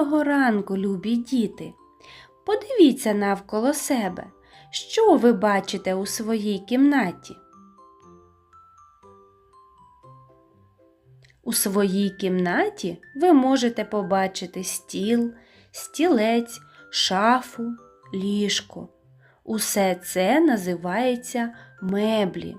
Доброго ранку, любі діти! Подивіться навколо себе, що ви бачите у своїй кімнаті. У своїй кімнаті ви можете побачити стіл, стілець, шафу, ліжко. Усе це називається меблі.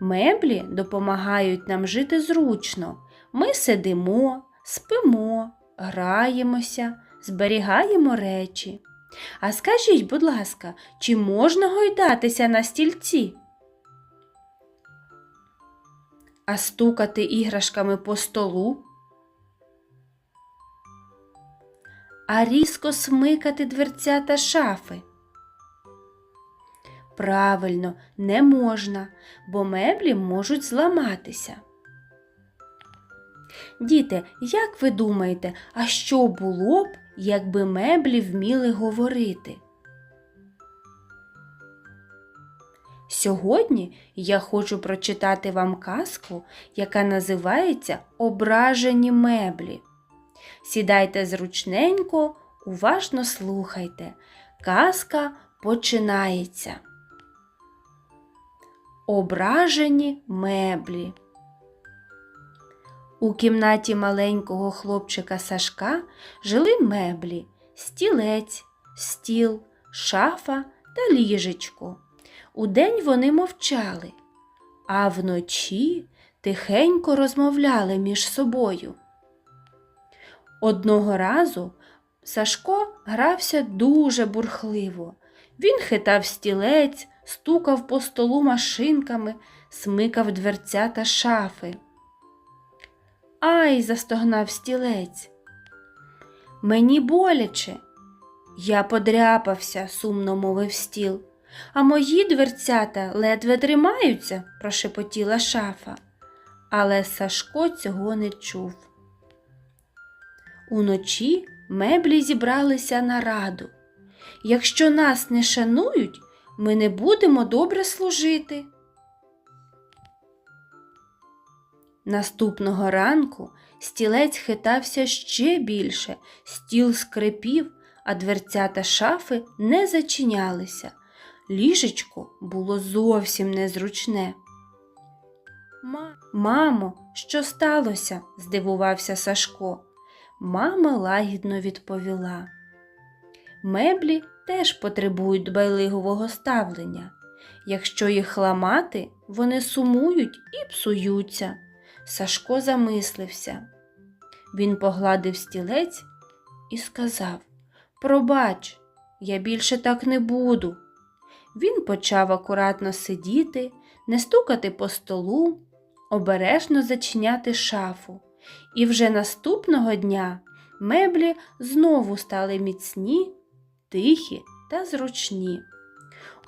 Меблі допомагають нам жити зручно. Ми сидимо, спимо, граємося, зберігаємо речі. А скажіть, будь ласка, чи можна гойдатися на стільці? А стукати іграшками по столу? А різко смикати дверця та шафи? Правильно, не можна, бо меблі можуть зламатися. Діти, як ви думаєте, а що було б, якби меблі вміли говорити? Сьогодні я хочу прочитати вам казку, яка називається Ображені меблі. Сідайте зручненько, уважно слухайте. Казка починається. Ображені меблі. У кімнаті маленького хлопчика Сашка жили меблі, стілець, стіл, шафа та ліжечко. Удень вони мовчали, а вночі тихенько розмовляли між собою. Одного разу Сашко грався дуже бурхливо. Він хитав стілець, стукав по столу машинками, смикав дверця та шафи. Ай, застогнав стілець. Мені боляче. Я подряпався, сумно мовив стіл. А мої дверцята ледве тримаються, прошепотіла шафа. Але Сашко цього не чув. Уночі меблі зібралися на раду. Якщо нас не шанують, ми не будемо добре служити. Наступного ранку стілець хитався ще більше, стіл скрипів, а дверцята шафи не зачинялися. Ліжечко було зовсім незручне. Мамо, що сталося? здивувався Сашко. Мама лагідно відповіла. Меблі теж потребують дбайливого ставлення. Якщо їх ламати, вони сумують і псуються. Сашко замислився. Він погладив стілець і сказав Пробач, я більше так не буду. Він почав акуратно сидіти, не стукати по столу, обережно зачиняти шафу. І вже наступного дня меблі знову стали міцні, тихі та зручні.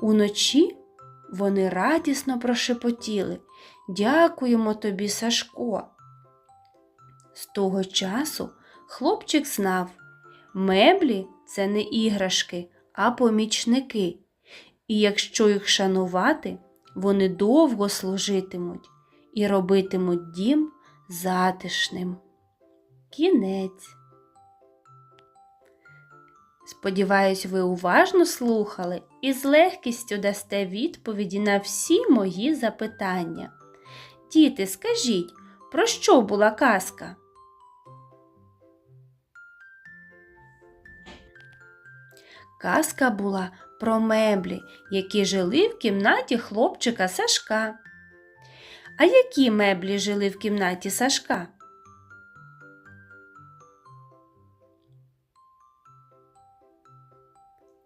Уночі вони радісно прошепотіли Дякуємо тобі, Сашко. З того часу хлопчик знав, меблі це не іграшки, а помічники, і якщо їх шанувати, вони довго служитимуть і робитимуть дім затишним. Кінець. Сподіваюсь, ви уважно слухали і з легкістю дасте відповіді на всі мої запитання. Діти, скажіть, про що була казка? Казка була про меблі, які жили в кімнаті хлопчика Сашка. А які меблі жили в кімнаті Сашка?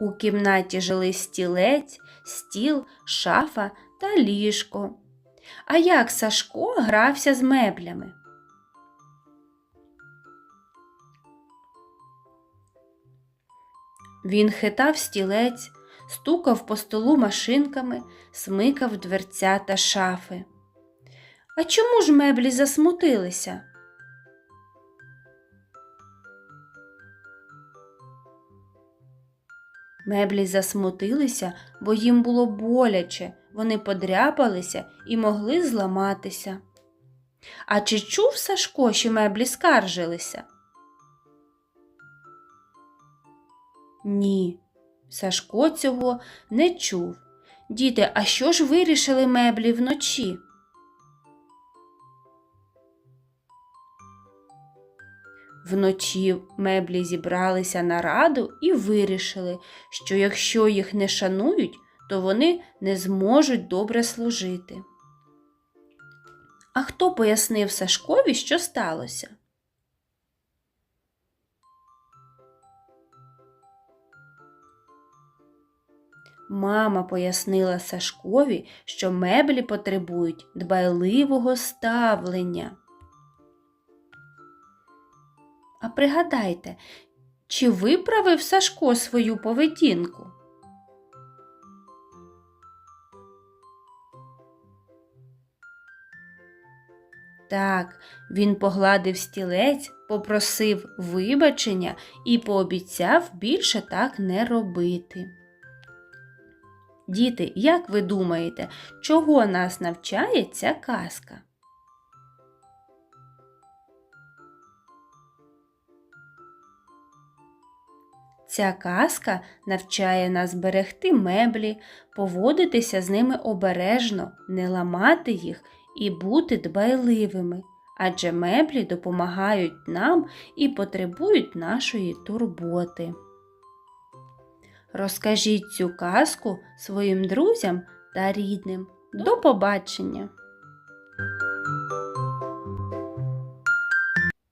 У кімнаті жили стілець, стіл, шафа та ліжко. А як Сашко грався з меблями? Він хитав стілець, стукав по столу машинками, смикав дверця та шафи. А чому ж меблі засмутилися? Меблі засмутилися, бо їм було боляче, вони подряпалися і могли зламатися. А чи чув Сашко, що меблі скаржилися? Ні, Сашко цього не чув. Діти, а що ж вирішили меблі вночі? Вночі меблі зібралися на раду і вирішили, що якщо їх не шанують, то вони не зможуть добре служити. А хто пояснив Сашкові, що сталося? Мама пояснила Сашкові, що меблі потребують дбайливого ставлення. А пригадайте, чи виправив Сашко свою поведінку? Так, він погладив стілець, попросив вибачення і пообіцяв більше так не робити. Діти, як ви думаєте, чого нас навчає ця казка? Ця казка навчає нас берегти меблі, поводитися з ними обережно, не ламати їх і бути дбайливими, адже меблі допомагають нам і потребують нашої турботи. Розкажіть цю казку своїм друзям та рідним. До побачення!